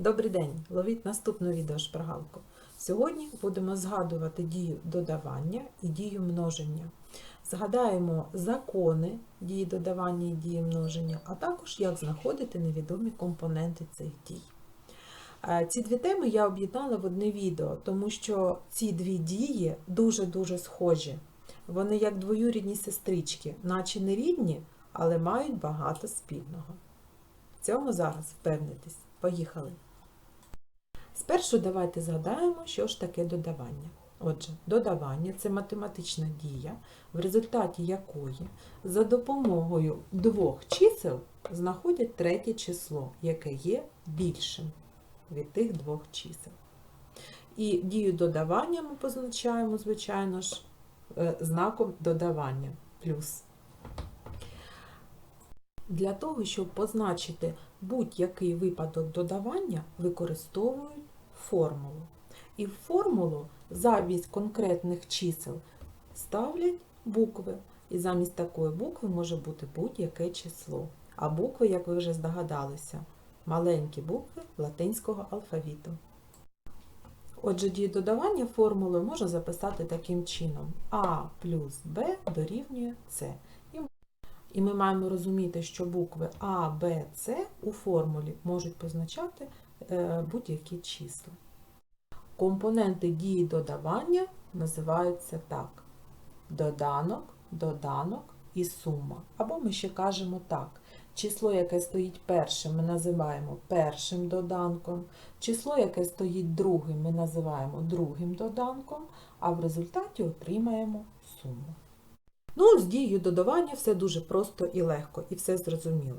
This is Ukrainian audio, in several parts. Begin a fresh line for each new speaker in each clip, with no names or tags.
Добрий день! Ловіть наступну відеошпаргалку. Сьогодні будемо згадувати дію додавання і дію множення. Згадаємо закони дії додавання і дії множення, а також як знаходити невідомі компоненти цих дій. Е, Ці дві теми я об'єднала в одне відео, тому що ці дві дії дуже-дуже схожі. Вони як двоюрідні сестрички, наче не рідні, але мають багато спільного. В цьому зараз впевнитись. Поїхали! Спершу давайте згадаємо, що ж таке додавання. Отже, додавання це математична дія, в результаті якої за допомогою двох чисел знаходять третє число, яке є більшим від тих двох чисел. І дію додавання ми позначаємо, звичайно ж, е, знаком додавання плюс. Для того, щоб позначити будь-який випадок додавання, використовують формулу. І в формулу замість конкретних чисел ставлять букви. І замість такої букви може бути будь-яке число. А букви, як ви вже здогадалися, маленькі букви латинського алфавіту. Отже, дію додавання формулою можна записати таким чином: А плюс Б дорівнює С. І ми маємо розуміти, що букви А, Б, С у формулі можуть позначати е, будь-які числа. Компоненти дії додавання називаються так: доданок, доданок і сума. Або ми ще кажемо так: число, яке стоїть першим, ми називаємо першим доданком, число, яке стоїть другим, ми називаємо другим доданком, а в результаті отримаємо суму. Ну, з дією додавання все дуже просто і легко, і все зрозуміло.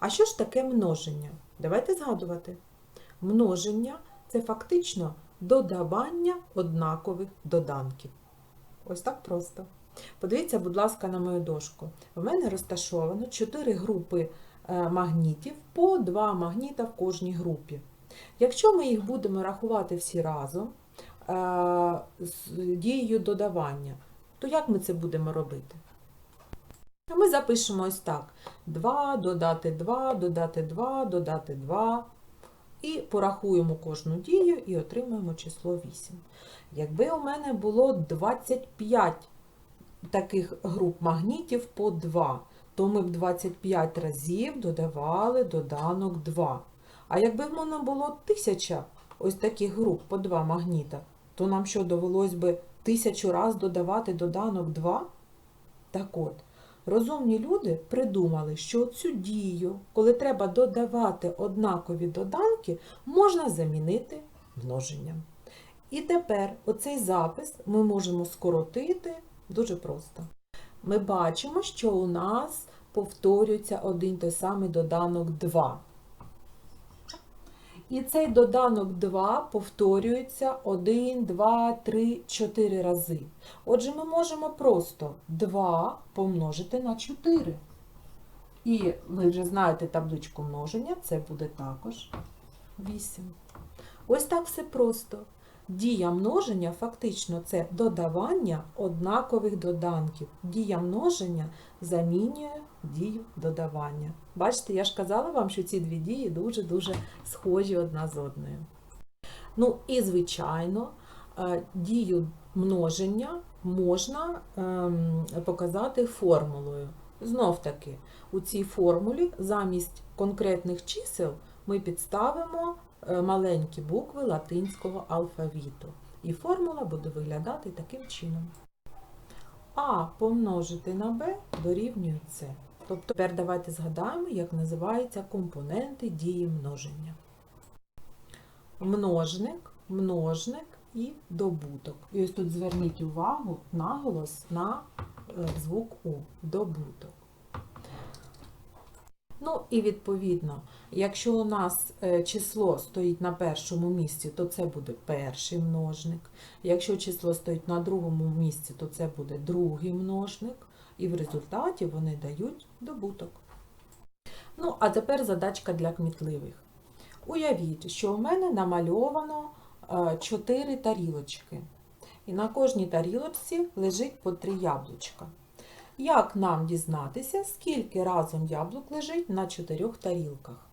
А що ж таке множення? Давайте згадувати. Множення це фактично додавання однакових доданків. Ось так просто. Подивіться, будь ласка, на мою дошку. В мене розташовано 4 групи е, магнітів по 2 магніта в кожній групі. Якщо ми їх будемо рахувати всі разом е, з дією додавання, то як ми це будемо робити? Ми запишемо ось так: 2, додати 2, додати 2, додати 2. І порахуємо кожну дію і отримаємо число 8. Якби у мене було 25 таких груп магнітів по 2, то ми б 25 разів додавали доданок 2. А якби в мене було 1000 ось таких груп по 2 магніта, то нам що довелось би тисячу раз додавати доданок 2? Так от, розумні люди придумали, що цю дію, коли треба додавати однакові доданки, можна замінити множенням. І тепер оцей запис ми можемо скоротити дуже просто. Ми бачимо, що у нас повторюється один той самий доданок 2. І цей доданок 2 повторюється 1, 2, 3, 4 рази. Отже, ми можемо просто 2 помножити на 4. І ви вже знаєте табличку множення, це буде також 8. Ось так все просто. Дія множення фактично це додавання однакових доданків. Дія множення замінює дію додавання. Бачите, я ж казала вам, що ці дві дії дуже-дуже схожі одна з одною. Ну і, звичайно, е, дію множення можна ем, показати формулою. Знов таки, у цій формулі замість конкретних чисел ми підставимо е, маленькі букви латинського алфавіту. І формула буде виглядати таким чином. А помножити на Б дорівнює С. Тобто тепер давайте згадаємо, як називаються компоненти дії множення. Множник, множник і добуток. І ось тут зверніть увагу наголос на е, звук У добуток. Ну і відповідно, якщо у нас е, число стоїть на першому місці, то це буде перший множник. Якщо число стоїть на другому місці, то це буде другий множник. І в результаті вони дають добуток. Ну, а тепер задачка для кмітливих. Уявіть, що у мене намальовано 4 тарілочки. І на кожній тарілочці лежить по 3 яблучка. Як нам дізнатися, скільки разом яблук лежить на 4 тарілках?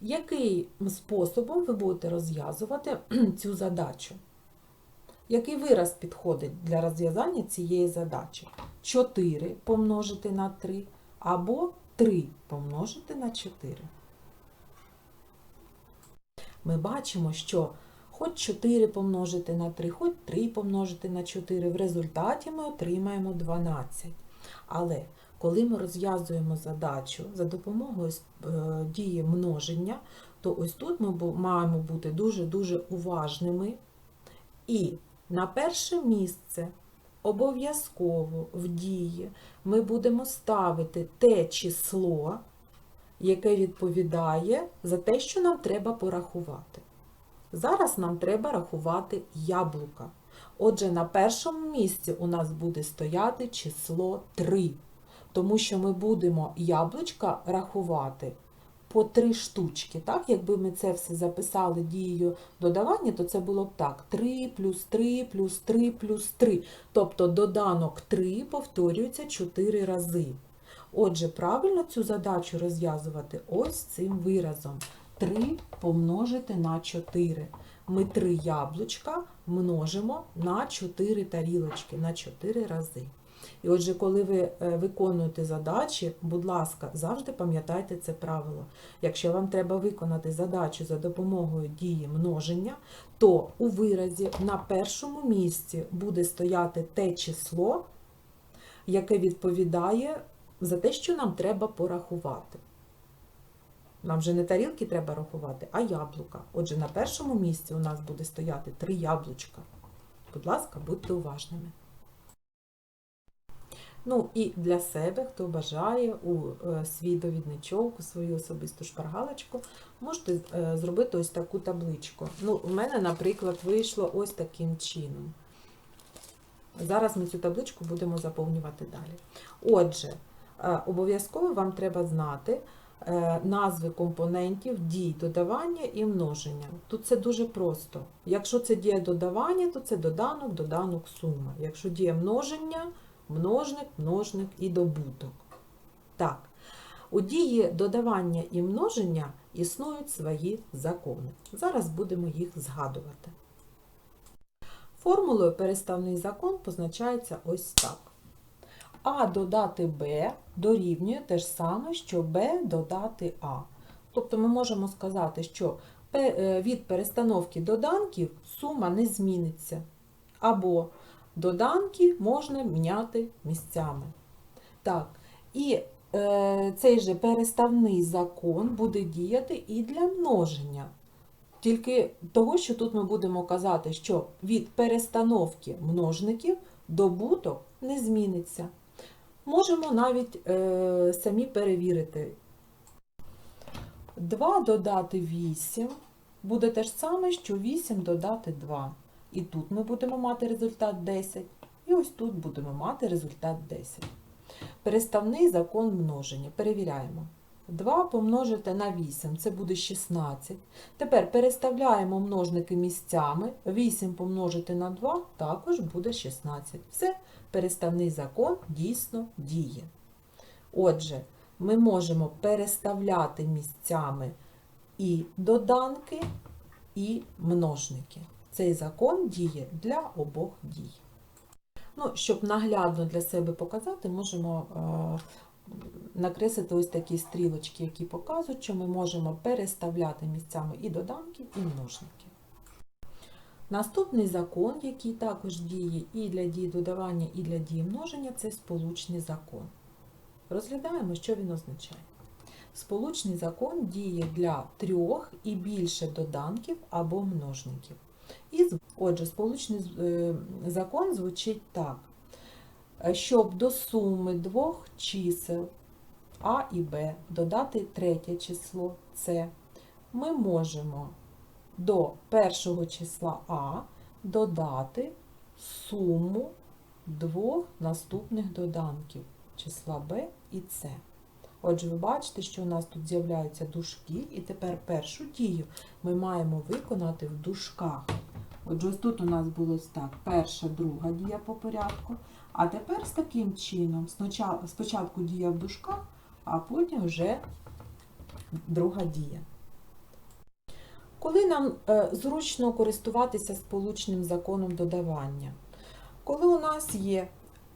Яким способом ви будете розв'язувати цю задачу? Який вираз підходить для розв'язання цієї задачі? 4 помножити на 3 або 3 помножити на 4. Ми бачимо, що хоч 4 помножити на 3, хоч 3 помножити на 4, в результаті ми отримаємо 12. Але коли ми розв'язуємо задачу за допомогою е, дії множення, то ось тут ми маємо бути дуже-дуже уважними. І на перше місце обов'язково в дії ми будемо ставити те число, яке відповідає за те, що нам треба порахувати. Зараз нам треба рахувати яблука. Отже, на першому місці у нас буде стояти число 3, тому що ми будемо яблучка рахувати по 3 штучки. Так? Якби ми це все записали дією додавання, то це було б так: 3 плюс 3 плюс 3 плюс 3. Тобто доданок 3 повторюється 4 рази. Отже, правильно цю задачу розв'язувати ось цим виразом. 3 помножити на 4. Ми 3 яблучка множимо на 4 тарілочки, на 4 рази. І отже, коли ви е, виконуєте задачі, будь ласка, завжди пам'ятайте це правило. Якщо вам треба виконати задачу за допомогою дії множення, то у виразі на першому місці буде стояти те число, яке відповідає за те, що нам треба порахувати. Нам вже не тарілки треба рахувати, а яблука. Отже, на першому місці у нас буде стояти три яблучка. Будь ласка, будьте уважними. Ну і для себе, хто бажає у е, свій довідничок, у свою особисту шпаргалочку, можете е, зробити ось таку табличку. Ну, у мене, наприклад, вийшло ось таким чином. Зараз ми цю табличку будемо заповнювати далі. Отже, е, обов'язково вам треба знати назви компонентів дій додавання і множення. Тут це дуже просто. Якщо це дія додавання, то це доданок, доданок, сума. Якщо дія множення, множник, множник і добуток. Так, у дії додавання і множення існують свої закони. Зараз будемо їх згадувати. Формулою переставний закон позначається ось так. А додати Б дорівнює те ж саме, що Б додати А. Тобто ми можемо сказати, що е, від перестановки доданків сума не зміниться. Або доданки можна міняти місцями. Так, і е, цей же переставний закон буде діяти і для множення. Тільки того, що тут ми будемо казати, що від перестановки множників добуток не зміниться. Можемо навіть е, самі перевірити. 2 додати 8 буде те ж саме, що 8 додати 2. І тут ми будемо мати результат 10, і ось тут будемо мати результат 10. Переставний закон множення. Перевіряємо. 2 помножити на 8, це буде 16. Тепер переставляємо множники місцями. 8 помножити на 2 також буде 16. Все, переставний закон дійсно діє. Отже, ми можемо переставляти місцями і доданки, і множники. Цей закон діє для обох дій. Ну, щоб наглядно для себе показати, можемо е, накреслити ось такі стрілочки, які показують, що ми можемо переставляти місцями і доданки, і множники. Наступний закон, який також діє і для дії додавання, і для дії множення, це сполучний закон. Розглядаємо, що він означає. Сполучний закон діє для трьох і більше доданків або множників. І, отже, сполучний е, закон звучить так. Щоб до суми двох чисел А і Б додати третє число С, ми можемо до першого числа А додати суму двох наступних доданків числа Б і С. Отже, ви бачите, що у нас тут з'являються дужки, і тепер першу дію ми маємо виконати в дужках. Отже, ось тут у нас було так: перша, друга дія по порядку. А тепер з таким чином, спочатку, дія в дужках, а потім вже друга дія. Коли нам е, зручно користуватися сполучним законом додавання? Коли у нас є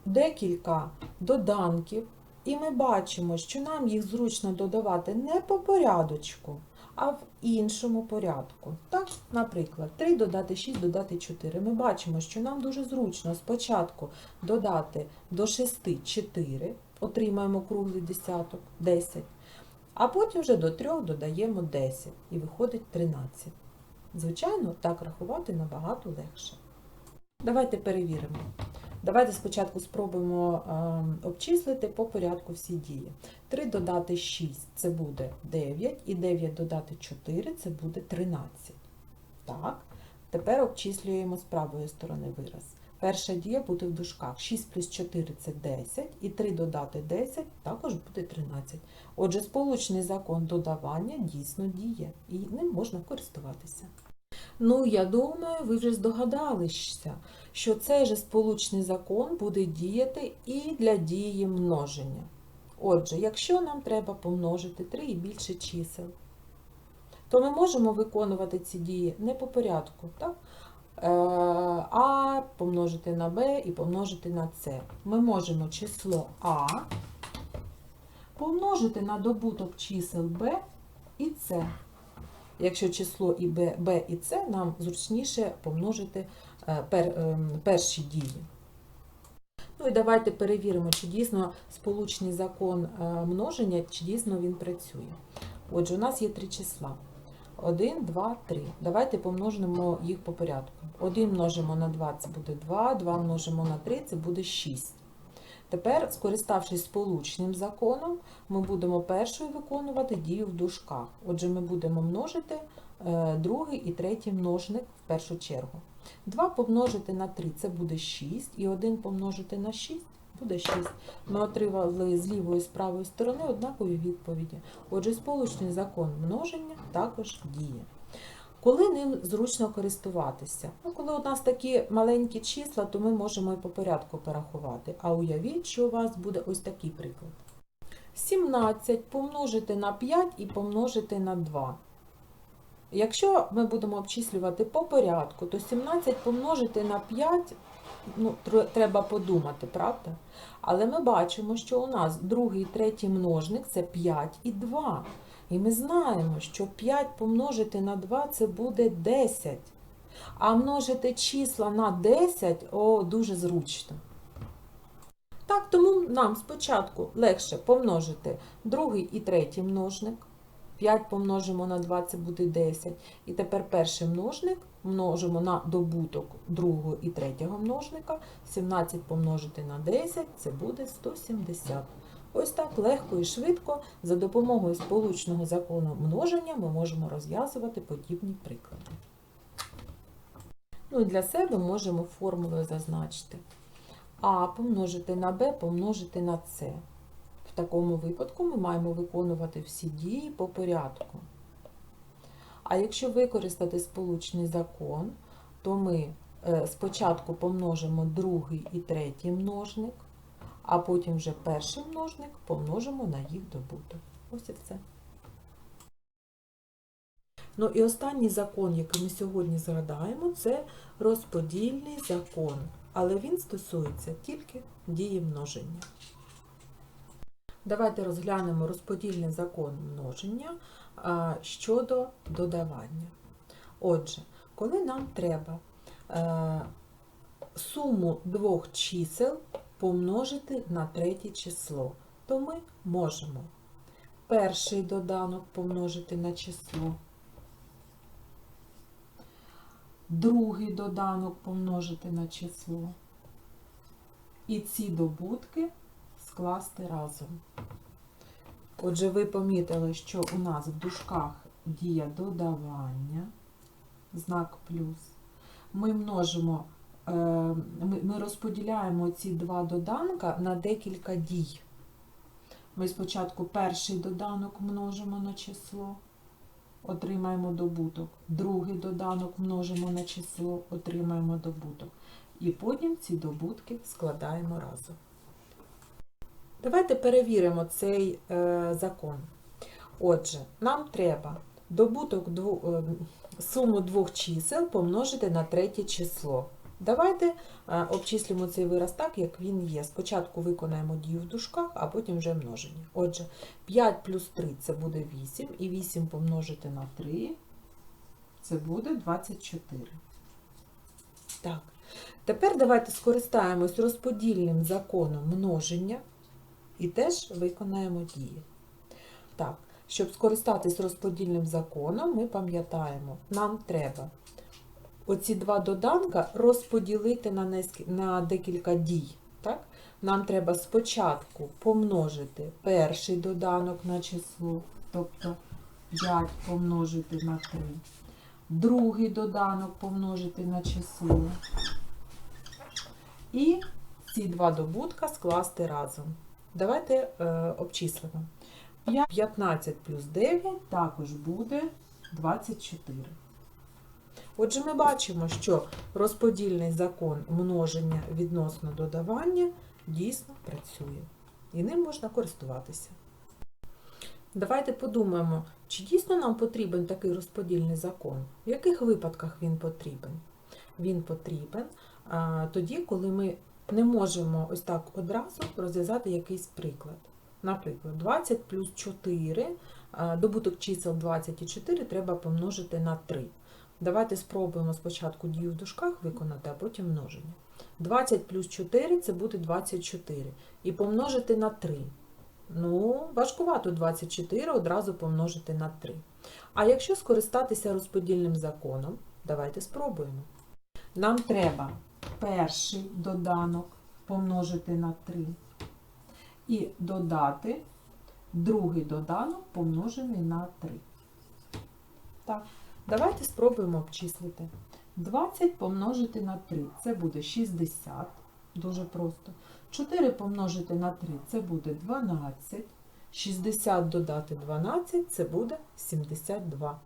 декілька доданків, і ми бачимо, що нам їх зручно додавати не по порядочку, а в іншому порядку. Так, наприклад, 3 додати 6, додати 4. Ми бачимо, що нам дуже зручно спочатку додати до 6 4, отримаємо круглий десяток 10, а потім вже до 3 додаємо 10 і виходить 13. Звичайно, так рахувати набагато легше. Давайте перевіримо. Давайте спочатку спробуємо е, обчислити по порядку всі дії. 3 додати 6 це буде 9, і 9 додати 4 це буде 13. Так, тепер обчислюємо з правої сторони вираз. Перша дія буде в дужках. 6 плюс 4 це 10, і 3 додати 10 також буде 13. Отже, сполучний закон додавання дійсно діє, і ним можна користуватися. Ну, я думаю, ви вже здогадалися, що цей же сполучний закон буде діяти і для дії множення. Отже, якщо нам треба помножити 3 і більше чисел, то ми можемо виконувати ці дії не по порядку, так? Е, А помножити на Б і помножити на С. Ми можемо число А помножити на добуток чисел Б і С. Якщо число і Б, Б і С, нам зручніше помножити перші дії. Ну і давайте перевіримо, чи дійсно сполучний закон е, множення, чи дійсно він працює. Отже, у нас є три числа. 1, 2, 3. Давайте помножимо їх по порядку. 1 множимо на 2 це буде 2, 2 множимо на 3 це буде 6. Тепер, скориставшись сполучним законом, ми будемо першою виконувати дію в дужках. Отже, ми будемо множити е, другий і третій множник в першу чергу. 2 помножити на 3 це буде 6, і 1 помножити на 6 буде 6. Ми отримали з лівої і з правої сторони однакові відповіді. Отже, сполучний закон множення також діє. Коли ним зручно користуватися? Ну, коли у нас такі маленькі числа, то ми можемо і по порядку порахувати. А уявіть, що у вас буде ось такий приклад. 17 помножити на 5 і помножити на 2. Якщо ми будемо обчислювати по порядку, то 17 помножити на 5, ну, треба подумати, правда? Але ми бачимо, що у нас другий і третій множник це 5 і 2. І ми знаємо, що 5 помножити на 2 це буде 10. А множити числа на 10 о, дуже зручно. Так, тому нам спочатку легше помножити другий і третій множник. 5 помножимо на 2, це буде 10. І тепер перший множник множимо на добуток другого і третього множника. 17 помножити на 10 це буде 170. Ось так легко і швидко за допомогою сполучного закону множення ми можемо розв'язувати подібні приклади. Ну і для себе можемо формулою зазначити. А помножити на Б помножити на С. В такому випадку ми маємо виконувати всі дії по порядку. А якщо використати сполучний закон, то ми е, спочатку помножимо другий і третій множник, а потім вже перший множник помножимо на їх добуток. Ось і все. Ну і останній закон, який ми сьогодні згадаємо, це розподільний закон. Але він стосується тільки дії множення. Давайте розглянемо розподільний закон множення щодо додавання. Отже, коли нам треба е, суму двох чисел помножити на третє число, то ми можемо перший доданок помножити на число, другий доданок помножити на число. І ці добутки скласти разом. Отже, ви помітили, що у нас в дужках дія додавання, знак плюс. Ми множимо, е, ми розподіляємо ці два доданка на декілька дій. Ми спочатку перший доданок множимо на число, отримаємо добуток. Другий доданок множимо на число, отримаємо добуток. І потім ці добутки складаємо разом. Давайте перевіримо цей е, закон. Отже, нам треба добуток дву, е, суму двох чисел помножити на третє число. Давайте е, обчислимо цей вираз так, як він є. Спочатку виконаємо дію в дужках, а потім вже множення. Отже, 5 плюс 3 це буде 8, і 8 помножити на 3 це буде 24. Так. Тепер давайте скористаємось розподільним законом множення і теж виконаємо дії. Так, щоб скористатись розподільним законом, ми пам'ятаємо, нам треба оці два доданка розподілити на, на декілька дій. Так? Нам треба спочатку помножити перший доданок на число, тобто 5 помножити на 3. Другий доданок помножити на число. І ці два добутка скласти разом. Давайте е, обчислимо. 15 плюс 9 також буде 24. Отже, ми бачимо, що розподільний закон множення відносно додавання дійсно працює. І ним можна користуватися. Давайте подумаємо, чи дійсно нам потрібен такий розподільний закон? В яких випадках він потрібен? Він потрібен а, тоді, коли ми не можемо ось так одразу розв'язати якийсь приклад. Наприклад, 20 плюс 4, добуток чисел 20 і 4 треба помножити на 3. Давайте спробуємо спочатку дію в дужках виконати, а потім множення. 20 плюс 4 це буде 24. І помножити на 3. Ну, важкувато 24 одразу помножити на 3. А якщо скористатися розподільним законом, давайте спробуємо. Нам треба перший доданок помножити на 3 і додати другий доданок помножений на 3. Так, давайте спробуємо обчислити. 20 помножити на 3 це буде 60. Дуже просто. 4 помножити на 3 це буде 12. 60 додати 12 це буде 72.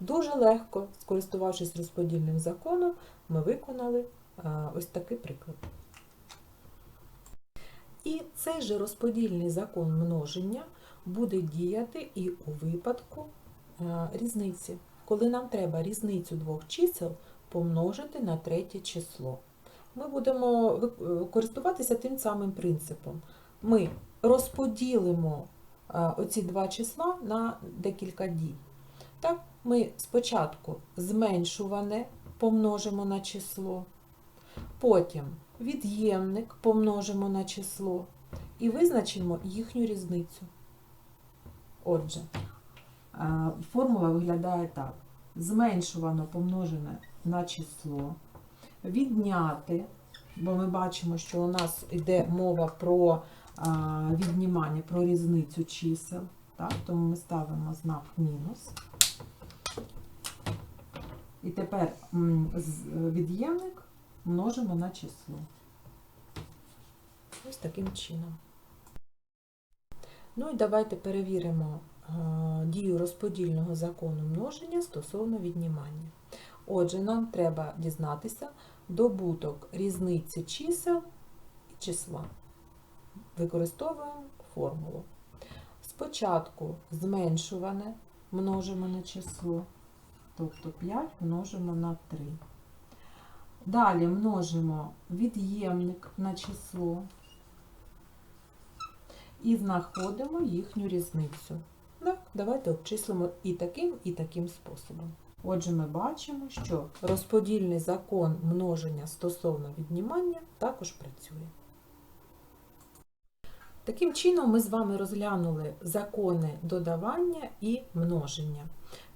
Дуже легко, скористувавшись розподільним законом, ми виконали ось такий приклад. І цей же розподільний закон множення буде діяти і у випадку різниці, коли нам треба різницю двох чисел помножити на третє число. Ми будемо користуватися тим самим принципом. Ми розподілимо оці два числа на декілька дій. Так, ми спочатку зменшуване помножимо на число, потім від'ємник помножимо на число і визначимо їхню різницю. Отже, е, формула виглядає так: зменшувано помножене на число, відняти, бо ми бачимо, що у нас йде мова про е, віднімання, про різницю чисел. Так, тому ми ставимо знак мінус. І тепер е, від'ємник множимо на число. Ось таким чином. Ну і давайте перевіримо е, дію розподільного закону множення стосовно віднімання. Отже, нам треба дізнатися добуток різниці чисел і числа. Використовуємо формулу. Спочатку зменшуване множимо на число, тобто 5 множимо на 3. Далі множимо від'ємник на число і знаходимо їхню різницю. Давайте обчислимо і таким, і таким способом. Отже, ми бачимо, що розподільний закон множення стосовно віднімання також працює. Таким чином, ми з вами розглянули закони додавання і множення.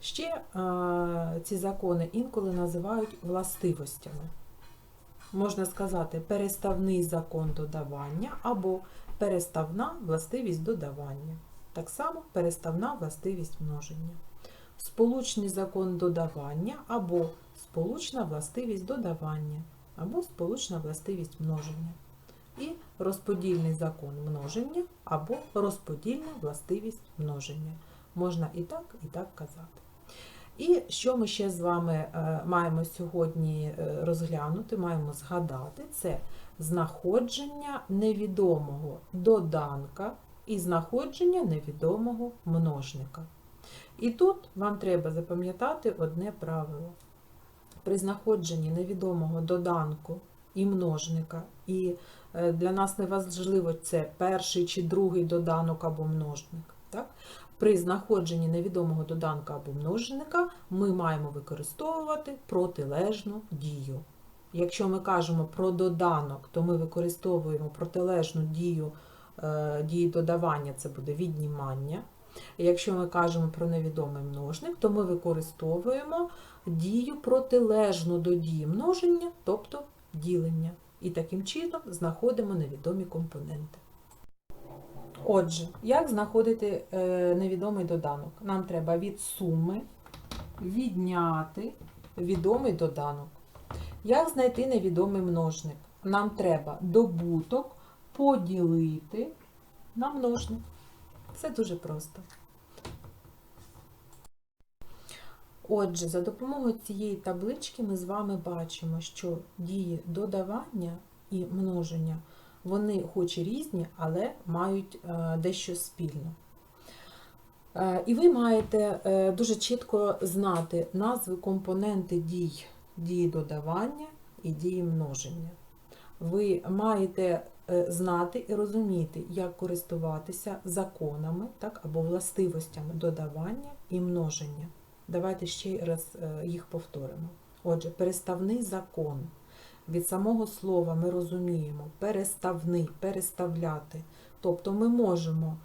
Ще е, ці закони інколи називають властивостями. Можна сказати, переставний закон додавання або переставна властивість додавання. Так само переставна властивість множення. Сполучний закон додавання або сполучна властивість додавання, або сполучна властивість множення. І розподільний закон множення або розподільна властивість множення. Можна і так, і так казати. І що ми ще з вами е, маємо сьогодні е, розглянути, маємо згадати, це знаходження невідомого доданка і знаходження невідомого множника. І тут вам треба запам'ятати одне правило. При знаходженні невідомого доданку і множника, і е, для нас не важливо, це перший чи другий доданок або множник. Так? При знаходженні невідомого доданка або множника ми маємо використовувати протилежну дію. Якщо ми кажемо про доданок, то ми використовуємо протилежну дію е, дії додавання, це буде віднімання. Якщо ми кажемо про невідомий множник, то ми використовуємо дію протилежну до дії множення, тобто ділення. І таким чином знаходимо невідомі компоненти. Отже, як знаходити е, невідомий доданок? Нам треба від суми відняти відомий доданок. Як знайти невідомий множник? Нам треба добуток поділити на множник. Все дуже просто. Отже, за допомогою цієї таблички ми з вами бачимо, що дії додавання і множення, вони хоч і різні, але мають е, дещо спільне. Е, І ви маєте е, дуже чітко знати назви компоненти дій, дії додавання і дії множення. Ви маєте знати і розуміти, як користуватися законами так, або властивостями додавання і множення. Давайте ще раз їх повторимо. Отже, переставний закон. Від самого слова ми розуміємо переставний, переставляти. Тобто ми можемо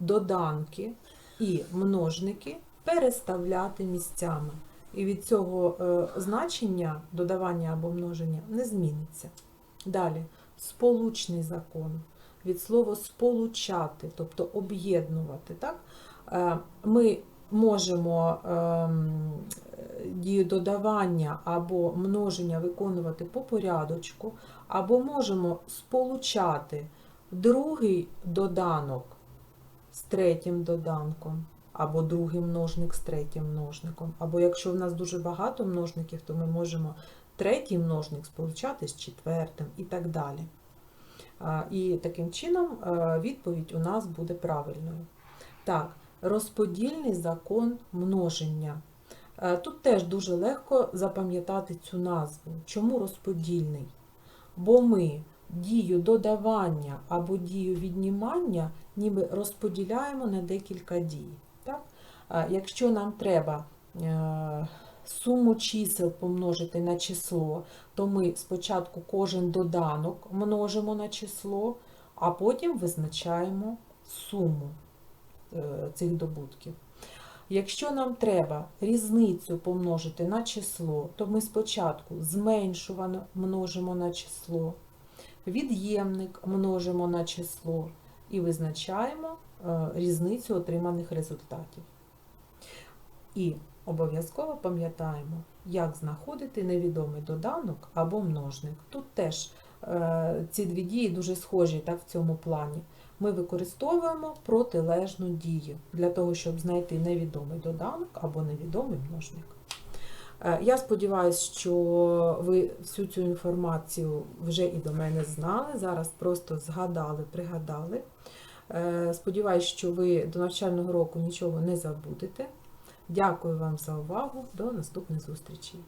доданки і множники переставляти місцями. І від цього е, значення додавання або множення не зміниться. Далі, сполучний закон. Від слова сполучати, тобто об'єднувати. Так? Е, Ми можемо ем, дію додавання або множення виконувати по порядочку, або можемо сполучати другий доданок з третім доданком, або другий множник з третім множником. Або якщо в нас дуже багато множників, то ми можемо третій множник сполучати з четвертим і так далі. І таким чином е, відповідь у нас буде правильною. Так, розподільний закон множення. Е, Тут теж дуже легко запам'ятати цю назву. Чому розподільний? Бо ми дію додавання або дію віднімання ніби розподіляємо на декілька дій. Так? Е, Якщо нам треба е, суму чисел помножити на число, то ми спочатку кожен доданок множимо на число, а потім визначаємо суму цих добутків. Якщо нам треба різницю помножити на число, то ми спочатку зменшуване множимо на число, від'ємник множимо на число і визначаємо е, різницю отриманих результатів. І обов'язково пам'ятаємо, як знаходити невідомий доданок або множник. Тут теж е, ці дві дії дуже схожі так, в цьому плані. Ми використовуємо протилежну дію для того, щоб знайти невідомий доданок або невідомий множник. Е, Я сподіваюся, що ви всю цю інформацію вже і до мене знали. Зараз просто згадали, пригадали. Е, Сподіваюсь, що ви до навчального року нічого не забудете. Дякую вам за увагу. До наступних зустрічей!